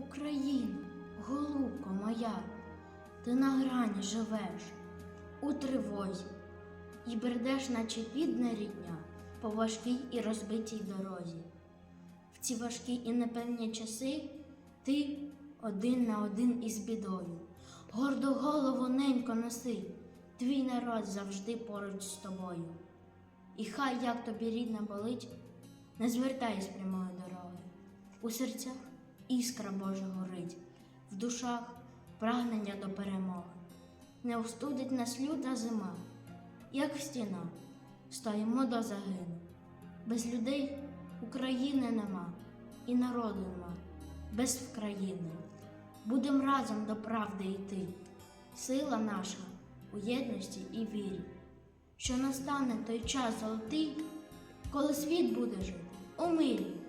Україно, голубко моя, ти на грані живеш у тривозі і бредеш, наче підна рідня, по важкій і розбитій дорозі. В ці важкі і непевні часи ти один на один із бідою. Гордо голову ненько носи, твій народ завжди поруч з тобою. І хай як тобі рідна болить, не звертай з прямої дороги. У серцях іскра Божа горить, в душах прагнення до перемоги. Не остудить нас люта зима, як стіна, стоїмо до загину. Без людей України нема, і народу нема, без України. Будем разом до правди йти. Сила наша у єдності і вірі, що настане той час золотий, коли світ буде жити у мирі.